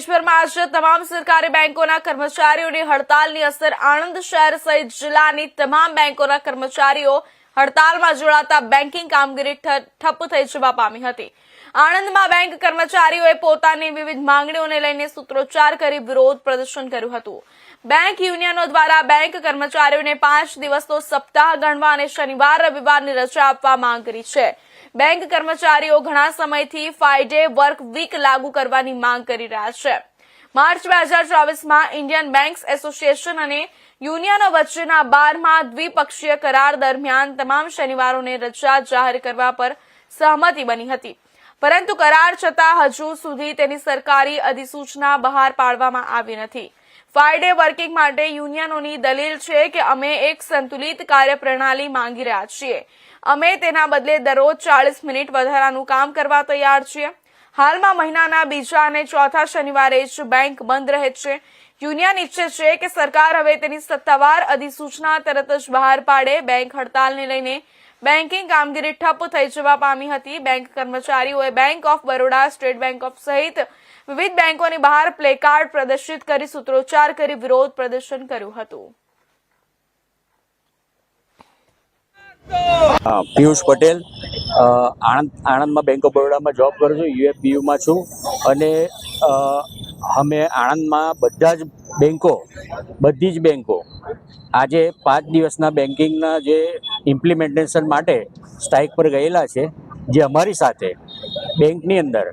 દેશભરમાં આજે તમામ સરકારી બેંકોના કર્મચારીઓની હડતાલની અસર આણંદ શહેર સહિત જિલ્લાની તમામ બેંકોના કર્મચારીઓ હડતાલમાં જોડાતા બેન્કિંગ કામગીરી ઠ- ઠપ્પ થઈ જવા પામી હતી. આણંદમાં બેંક કર્મચારીઓએ પોતાની વિવિધ માંગણીઓને લઈને સૂત્રોચ્ચાર કરી વિરોધ પ્રદર્શન કર્યું હતું. બેંક યુનિયનો દ્વારા બેંક કર્મચારીઓને પાંચ દિવસનો સપ્તાહ ગણવા અને શનિવાર રવિવારની રજા આપવા માંગ કરી છે. બેંક કર્મચારીઓ ઘણા સમયથી ફાઈવ ડે વર્ક વીક લાગુ કરવાની માંગ કરી રહ્યા છે. માર્ચ બે હજાર ચોવીસમાં ઇન્ડિયન બેંક્સ એસોસિએશન અને યુનિયનો વચ્ચેના બારમાં દ્વિપક્ષીય કરાર દરમિયાન તમામ શનિવારોને રજા જાહેર કરવા પર સહમતિ બની હતી. પરંતુ કરાર છતાં હજુ સુધી તેની સરકારી અધિસૂચના બહાર પાડવામાં આવી નથી. ફાઈવ ડે વર્કિંગ માટે યુનિયનોની દલીલ છે કે અમે એક સંતુલિત કાર્યપ્રણાલી માંગી રહ્યા છીએ. અમે તેના બદલે દરરોજ ચાળીસ મિનિટ વધારાનું કામ કરવા તૈયાર છીએ. હાલમાં મહિનાના બીજા અને ચોથા શનિવારે જ બેંક બંધ રહે છે. યુનિયન ઈચ્છે છે કે સરકાર હવે તેની સત્તાવાર અધિસૂચના તરત જ બહાર પાડે. બેંક હડતાલને લઈને બેન્કિંગ કામગીરી ઠપ્પ થઈ જવા પામી હતી. બેંક કર્મચારીઓએ Bank of Baroda, State Bank of સહિત વિવિધ બેંકોની બહાર પ્લેકાર્ડ પ્રદર્શિત કરી, સૂત્રોચ્ચાર કરી, વિરોધ પ્રદર્શન કર્યું હતું. પિયુષ પટેલ આણંદ, આણંદમાં બેંક ઓફ બરોડામાં જોબ કરું છું, યુએફબીયુમાં છું. અને અમે આણંદમાં બધા જ બેંકો, બધી જ બેંકો, આજે પાંચ દિવસના બેન્કિંગના જે ઇમ્પ્લિમેન્ટેશન માટે સ્ટ્રાઇક પર ગયેલા છે, જે અમારી સાથે બેંકની અંદર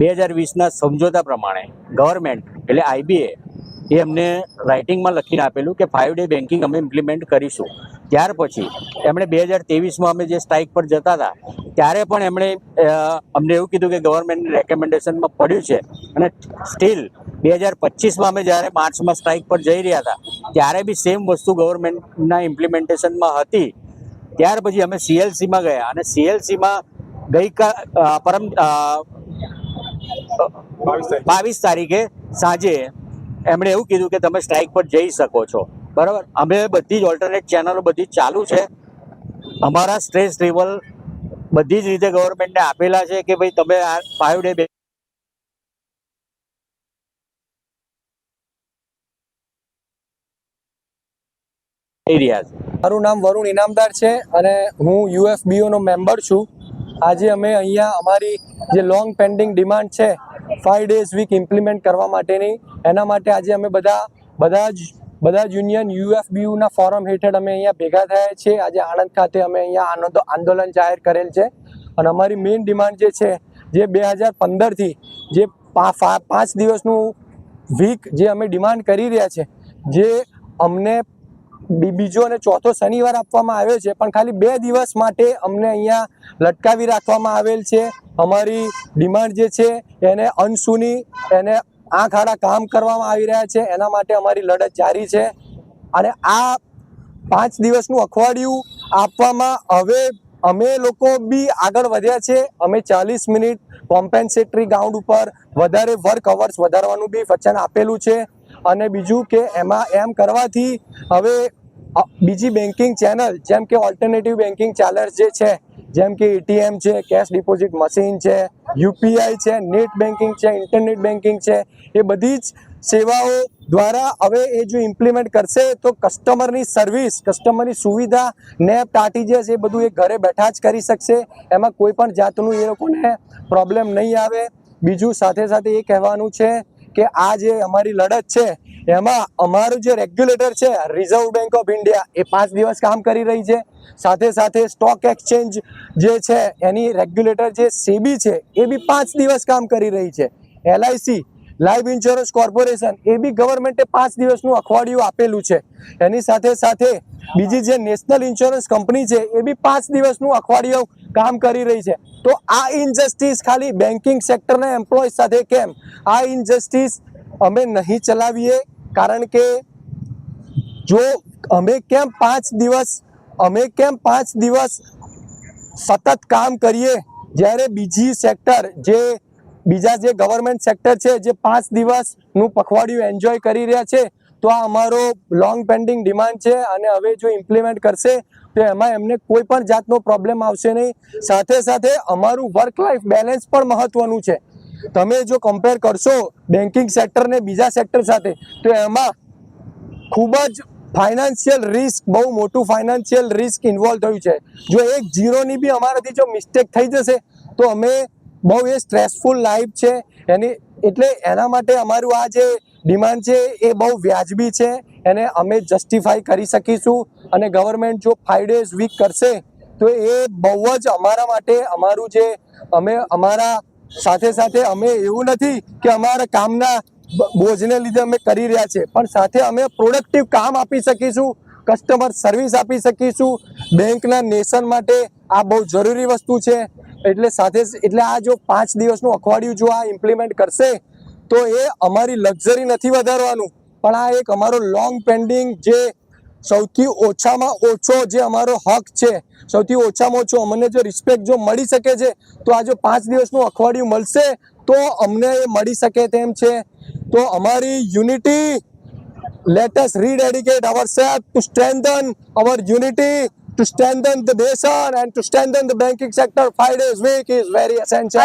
બે હજાર વીસના સમજોતા પ્રમાણે ગવર્મેન્ટ એટલે આઈબીએ એ અમને રાઇટિંગમાં લખીને આપેલું કે ફાઇવ ડે બેન્કિંગ અમે ઇમ્પ્લિમેન્ટ કરીશું. ત્યાર પછી એમણે બે હજાર ત્રેવીસમાં અમે જે સ્ટ્રાઇક પર જતા હતા, ત્યારે પણ એમણે અમને એવું કીધું કે ગવર્મેન્ટની રેકમેન્ડેશનમાં પડ્યું છે અને સ્ટીલ બે હજાર પચીસમાં અમે જ્યારે માર્ચમાં સ્ટ્રાઇક પર જઈ રહ્યા હતા, ત્યારે બી સેમ વસ્તુ ગવર્મેન્ટના ઇમ્પ્લિમેન્ટેશનમાં હતી. ત્યાર પછી અમે સીએલસીમાં ગયા અને સીએલસીમાં ગઈકાલ પરમ બાવીસ તારીખે સાંજે એમણે એવું કીધું કે તમે સ્ટ્રાઇક પર જઈ શકો છો. બરાબર? અમે બધી જ ઓલ્ટરનેટ ચેનલો બધી ચાલુ છે. અમારા સ્ટ્રેસ લેવલ બધી જ રીતે ગવર્મેન્ટને આપેલા છે કે ભાઈ તમે આ ફાઇવ ડે છે. મારું નામ વરુણ ઇનામદાર છે અને હું યુએફબીઓનો મેમ્બર છું. આજે અમે અહીંયા અમારી જે લોંગ પેન્ડિંગ ડિમાન્ડ છે ફાઈવ ડેઝ વીક ઇમ્પ્લિમેન્ટ કરવા માટેની, એના માટે આજે અમે બધા બધા જ બધા જ યુનિયન યુએફબીયુના ફોરમ હેઠળ અમે અહીંયા ભેગા થયા છીએ. આજે આણંદ ખાતે અમે અહીંયા આનંદ- આંદોલન જાહેર કરેલ છે. અને અમારી મેઇન ડિમાન્ડ જે છે, જે બે હજાર પંદરથી જે પાંચ દિવસનું વીક જે અમે ડિમાન્ડ કરી રહ્યા છે, જે અમને બીજો અને ચોથો શનિવાર આપવામાં આવ્યો છે, પણ ખાલી બે દિવસ માટે અમને અહીંયા લટકાવી રાખવામાં આવેલ છે. અમારી ડિમાન્ડ જે છે, એને અનસુની એને આંખ આડા કામ કરવામાં આવી રહ્યા છે, એના માટે અમારી લડત જારી છે. અને આ પાંચ દિવસનું અખવાડિયું આપવામાં હવે અમે લોકો બી આગળ વધ્યા છે. અમે ચાલીસ મિનિટ કોમ્પેન્સેટરી ગ્રાઉન્ડ ઉપર વધારે વર્ક અવર્સ વધારવાનું બી વચન આપેલું છે. અને બીજું કે એમાં એમ કરવાથી હવે બીજી બેન્કિંગ ચેનલ જેમ કે ઓલ્ટરનેટિવ બેન્કિંગ ચાલર્સ જે છે, જેમ કે એટીએમ છે કેશ ડિપોઝિટ મશીન છે યુપીઆઈ છે નેટ બેન્કિંગ છે ઇન્ટરનેટ બેન્કિંગ છે, એ બધી જ સેવાઓ દ્વારા હવે એ જો ઇમ્પ્લિમેન્ટ કરશે, તો કસ્ટમરની સર્વિસ કસ્ટમરની સુવિધા નેપ ટાટીજેસ એ બધું એ ઘરે બેઠા જ કરી શકશે. એમાં કોઈ પણ જાતનું એ લોકોને પ્રોબ્લેમ નહીં આવે. બીજું સાથે સાથે એ કહેવાનું છે કે આ જે અમારી લડત છે, એમાં અમારું જે રેગ્યુલેટર છે રિઝર્વ બેંક ઓફ ઇન્ડિયા એ પાંચ દિવસ કામ કરી રહી છે. સાથે સાથે સ્ટોક એક્સચેન્જ જે છે, એની રેગ્યુલેટર જે સેબી છે, એ બી પાંચ દિવસ કામ કરી રહી છે. એલઆઈસી લાઈફ ઇન્સ્યોરન્સ કોર્પોરેશન એ બી ગવર્મેન્ટે પાંચ દિવસનું અખવાડિયું આપેલું છે. એની સાથે સાથે બીજી જે નેશનલ ઇન્સ્યોરન્સ કંપની છે, એ બી પાંચ દિવસનું અખવાડિયું કામ કરી રહી છે. તો આ ઇનજસ્ટિસ ખાલી બેન્કિંગ સેક્ટરના એમ્પ્લોય સાથે કેમ? આ ઇનજસ્ટિસ અમે નહીં ચલાવીએ, કારણ કે જો અમે કેમ પાંચ દિવસ, અમે કેમ પાંચ દિવસ સતત કામ કરીએ, જ્યારે બીજી સેક્ટર જે બીજા જે ગવર્મેન્ટ સેક્ટર છે, જે પાંચ દિવસનું પખવાડિયું એન્જોય કરી રહ્યા છે, તો આ અમારો લોંગ પેન્ડિંગ ડિમાન્ડ છે અને હવે જો ઇમ્પ્લિમેન્ટ કરશે, તો એમાં એમને કોઈ પણ જાતનો પ્રોબ્લેમ આવશે નહીં. સાથે સાથે અમારું વર્ક લાઈફ બેલેન્સ પણ મહત્વનું છે. તમે જો કમ્પેર કરશો બેન્કિંગ સેક્ટરને બીજા સેક્ટર સાથે, તો એમાં ખૂબ જ ફાઇનાન્શિયલ રિસ્ક બહુ મોટું ફાઇનાન્શિયલ રિસ્ક ઇન્વોલ્વ થયું છે. જો એક જીરોની બી અમારાથી જો મિસ્ટેક થઈ જશે, તો અમે બહુ એ સ્ટ્રેસફુલ લાઈફ છે. એની, એટલે એના માટે અમારું આ જે ડિમાન્ડ છે એ બહુ વ્યાજબી છે. એને અમે જસ્ટિફાઈ કરી શકીશું. અને ગવર્મેન્ટ જો ફાઈવ ડેઝ વીક કરશે, તો એ બહુ જ અમારા માટે અમારું જે, અમે અમારા સાથે સાથે અમે એવું નથી કે અમારા કામના બોજને લીધે અમે કરી રહ્યા છે. પણ સાથે અમે પ્રોડક્ટિવ કામ આપી શકીશું કસ્ટમર સર્વિસ આપી શકીશું. બેંકના નેશન માટે આ બહુ જરૂરી વસ્તુ છે. એટલે સાથે એટલે આ જો પાંચ દિવસનું અખવાડિયું જો આ ઇમ્પ્લિમેન્ટ કરશે, તો એ અમારી લક્ઝરી નથી વધારવાનું. પણ આ એક અમારો લોંગ પેન્ડિંગ જે સૌથી ઓછામાં ઓછો જે અમારો હક છે, સૌથી ઓછામાં ઓછો અમને જો રિસ્પેક્ટ જો મળી શકે છે, તો આ જો પાંચ દિવસનું અખવાડિયું મળશે, તો અમને એ મળી શકે તેમ છે. તો અમારી unity let us rededicate ourselves to strengthen our unity. to strengthen the nation and to strengthen the banking sector five days a week is very essential.